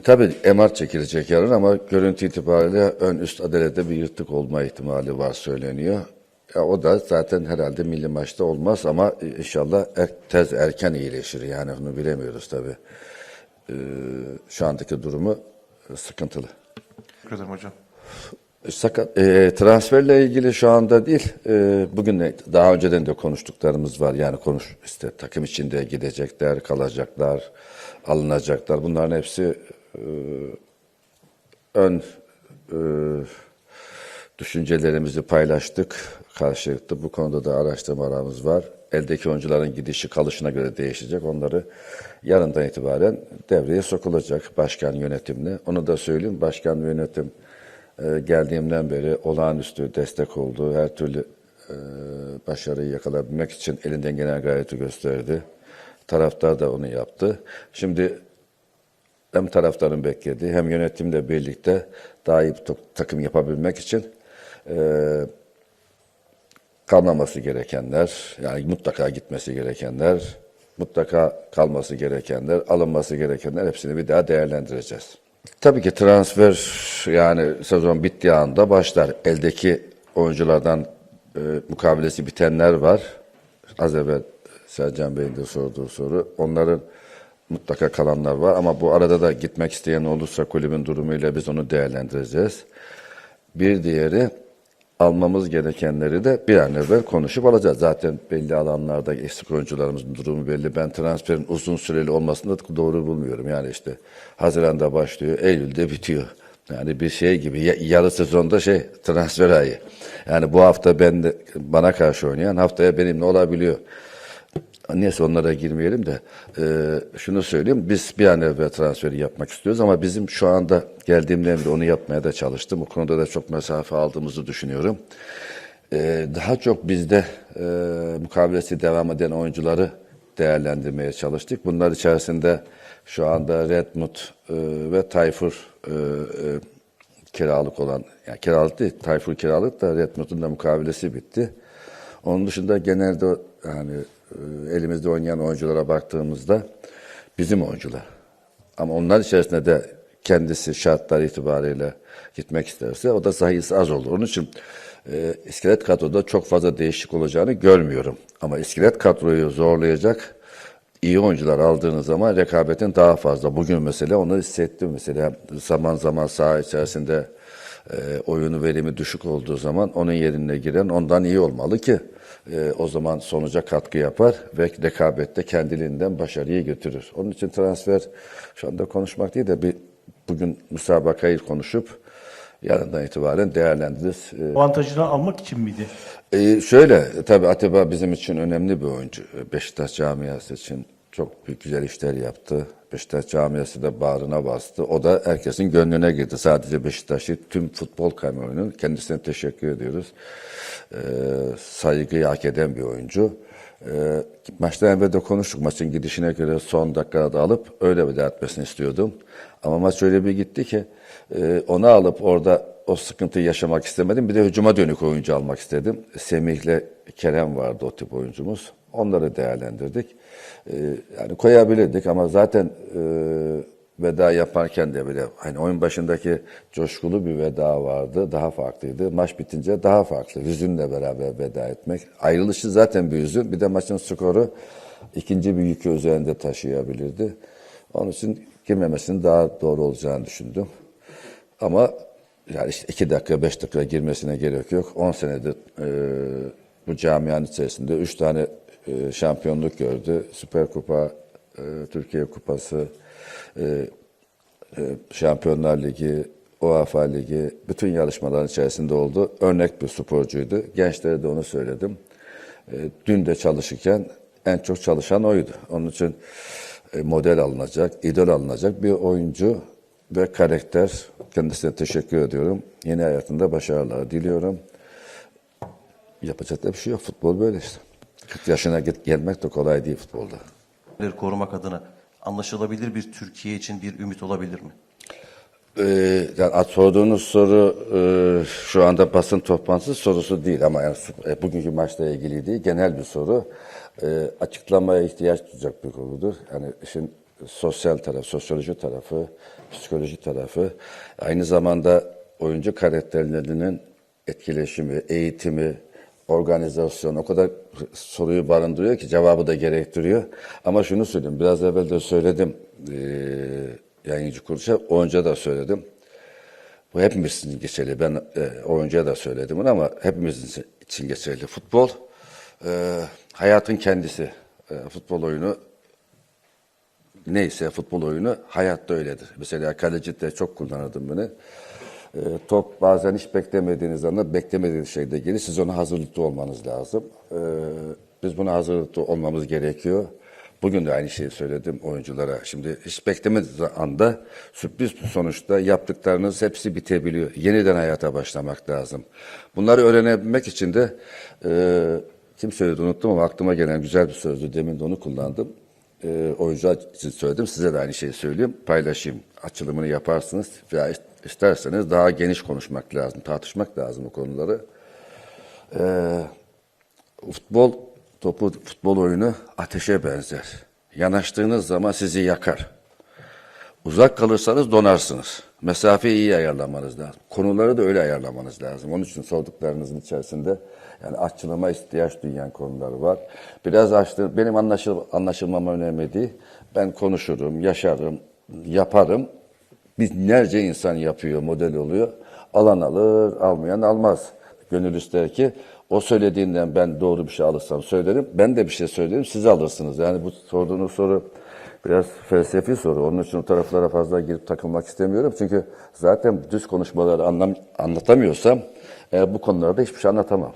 E, tabii MR çekilecek yarın ama görüntü itibariyle ön üst adalede bir yırtık olma ihtimali var söyleniyor. Ya o da zaten herhalde milli maçta olmaz ama inşallah er, tez erken iyileşir. Yani onu bilemiyoruz tabii. Ee, şu andaki durumu e, sıkıntılı. Teşekkür ederim hocam. Sakat, e, transferle ilgili şu anda değil, e, bugün de daha önceden de konuştuklarımız var. Yani konuş işte takım içinde gidecekler, kalacaklar, alınacaklar. Bunların hepsi e, ön e, düşüncelerimizi paylaştık, karşılıklı. Bu konuda da araştırmalarımız var. Eldeki oyuncuların gidişi kalışına göre değişecek. Onları yarından itibaren devreye sokulacak başkan yönetimle. Onu da söyleyeyim, başkan yönetim e, geldiğimden beri olağanüstü destek oldu. Her türlü e, başarıyı yakalayabilmek için elinden gelen gayreti gösterdi. Taraftar da onu yaptı. Şimdi hem taraftarın beklediği hem yönetimle birlikte daha iyi bir takım yapabilmek için e, kalmaması gerekenler, yani mutlaka gitmesi gerekenler, mutlaka kalması gerekenler, alınması gerekenler hepsini bir daha değerlendireceğiz. Tabii ki transfer yani sezon bittiği anda başlar. Eldeki oyunculardan e, mukavelesi bitenler var. Az evvel Sercan Bey'in de sorduğu soru. Onların mutlaka kalanlar var ama bu arada da gitmek isteyen olursa kulübün durumuyla biz onu değerlendireceğiz. Bir diğeri almamız gerekenleri de bir an evvel konuşup alacağız. Zaten belli alanlarda eksik oyuncularımızın durumu belli. Ben transferin uzun süreli olmasını da doğru bulmuyorum. Yani işte Haziran'da başlıyor, Eylül'de bitiyor. Yani bir şey gibi ya- yarı sezonda şey transfer ayı. Yani bu hafta ben de, bana karşı oynayan haftaya benimle olabiliyor. Neyse onlara girmeyelim de e, şunu söyleyeyim. Biz bir an evvel transferi yapmak istiyoruz ama bizim şu anda geldiğimden beri onu yapmaya da çalıştım. Bu konuda da çok mesafe aldığımızı düşünüyorum. E, daha çok bizde e, mukavelesi devam eden oyuncuları değerlendirmeye çalıştık. Bunlar içerisinde şu anda Redmut e, ve Tayfur e, e, kiralık olan, yani kiralık değil, Tayfur kiralık da Redmut'un da mukavelesi bitti. Onun dışında genelde yani elimizde oynayan oyunculara baktığımızda bizim oyuncular. Ama onlar içerisinde de kendisi şartlar itibariyle gitmek isterse o da sayısı az olur. Onun için e, iskelet kadroda çok fazla değişik olacağını görmüyorum. Ama iskelet kadroyu zorlayacak iyi oyuncular aldığınız zaman rekabetin daha fazla. Bugün mesela onu hissettim. Mesela zaman zaman saha içerisinde e, oyunu verimi düşük olduğu zaman onun yerine giren ondan iyi olmalı ki e, o zaman sonuca katkı yapar ve rekabette kendiliğinden başarıyı götürür. Onun için transfer şu anda konuşmak değil de bir bugün müsabakayı konuşup yarından itibaren değerlendiririz. E, avantajını almak için miydi? ee, şöyle, tabii Atiba bizim için önemli bir oyuncu. Beşiktaş camiası için çok büyük güzel işler yaptı. Beşiktaş camiası da bağrına bastı. O da herkesin gönlüne girdi. Sadece Beşiktaş'ı, tüm futbol kamuoyunun kendisine teşekkür ediyoruz. Ee, saygıyı hak eden bir oyuncu. Ee, maçtan evvel de konuştuk. Maçın gidişine göre son dakikada alıp öyle veda etmesini istiyordum. Ama maç öyle bir gitti ki e, onu alıp orada o sıkıntıyı yaşamak istemedim. Bir de hücuma dönük oyuncu almak istedim. Semih'le Kerem vardı o tip oyuncumuz. Onları değerlendirdik. Ee, yani koyabilirdik ama zaten e, veda yaparken de bile hani oyun başındaki coşkulu bir veda vardı. Daha farklıydı. Maç bitince daha farklı. Hüzünle beraber veda etmek. Ayrılışı zaten bir hüzün. Bir de maçın skoru ikinci bir yükü üzerinde taşıyabilirdi. Onun için girmemesinin daha doğru olacağını düşündüm. Ama yani işte iki dakika, beş dakika girmesine gerek yok. On senedir e, bu camianın içerisinde üç tane e, şampiyonluk gördü. Süper Kupa, e, Türkiye Kupası, e, e, Şampiyonlar Ligi, UEFA Ligi, bütün yarışmaların içerisinde oldu. Örnek bir sporcuydu. Gençlere de onu söyledim. E, dün de çalışırken en çok çalışan oydu. Onun için e, model alınacak, idol alınacak bir oyuncu ve karakter. Kendisine teşekkür ediyorum. Yeni hayatında başarılar diliyorum. Yapacak da bir şey yok. Futbol böyle işte. 40 yaşına gelmek de kolay değil futbolda. korumak adına anlaşılabilir bir Türkiye için bir ümit olabilir mi? Ee, yani sorduğunuz soru e, şu anda basın toplantısı sorusu değil ama yani, e, bugünkü maçla ilgili değil genel bir soru. E, açıklamaya ihtiyaç duyacak bir konudur. Yani işin sosyal taraf, sosyoloji tarafı, psikoloji tarafı, aynı zamanda oyuncu karakterlerinin etkileşimi, eğitimi, organizasyon o kadar soruyu barındırıyor ki cevabı da gerektiriyor. Ama şunu söyleyeyim, biraz evvel de söyledim e, yayıncı kuruluşa, oyuncuya da söyledim. Bu hepimizin geçerli. Ben e, oyuncuya da söyledim bunu ama hepimizin için geçerli. Futbol e, hayatın kendisi. E, futbol oyunu neyse futbol oyunu hayatta öyledir. Mesela kaleci de çok kullanırdım bunu. E, top bazen hiç beklemediğiniz anda beklemediğiniz şeyde gelir. Siz ona hazırlıklı olmanız lazım. E, biz buna hazırlıklı olmamız gerekiyor. Bugün de aynı şeyi söyledim oyunculara. Şimdi hiç beklemediğiniz anda sürpriz sonuçta yaptıklarınız hepsi bitebiliyor. Yeniden hayata başlamak lazım. Bunları öğrenebilmek için de e, kim söyledi unuttum ama aklıma gelen güzel bir sözdü. Demin de onu kullandım. E, oyuncular için söyledim. Size de aynı şeyi söyleyeyim. Paylaşayım. Açılımını yaparsınız. Veya isterseniz daha geniş konuşmak lazım. Tartışmak lazım bu konuları. Ee, futbol topu futbol oyunu ateşe benzer. Yanaştığınız zaman sizi yakar. Uzak kalırsanız donarsınız. Mesafeyi iyi ayarlamanız lazım. Konuları da öyle ayarlamanız lazım. Onun için sorduklarınızın içerisinde yani açılıma ihtiyaç duyan konuları var. Biraz açtı. Benim anlaşıl, anlaşılmam önemli değil. Ben konuşurum, yaşarım, yaparım. Binlerce insan yapıyor, model oluyor. Alan alır, almayan almaz. Gönül ister ki o söylediğinden ben doğru bir şey alırsam söylerim. Ben de bir şey söylerim, siz alırsınız. Yani bu sorduğunuz soru biraz felsefi soru. Onun için o taraflara fazla girip takılmak istemiyorum. Çünkü zaten düz konuşmaları anlam, anlatamıyorsam e, bu konularda hiçbir şey anlatamam.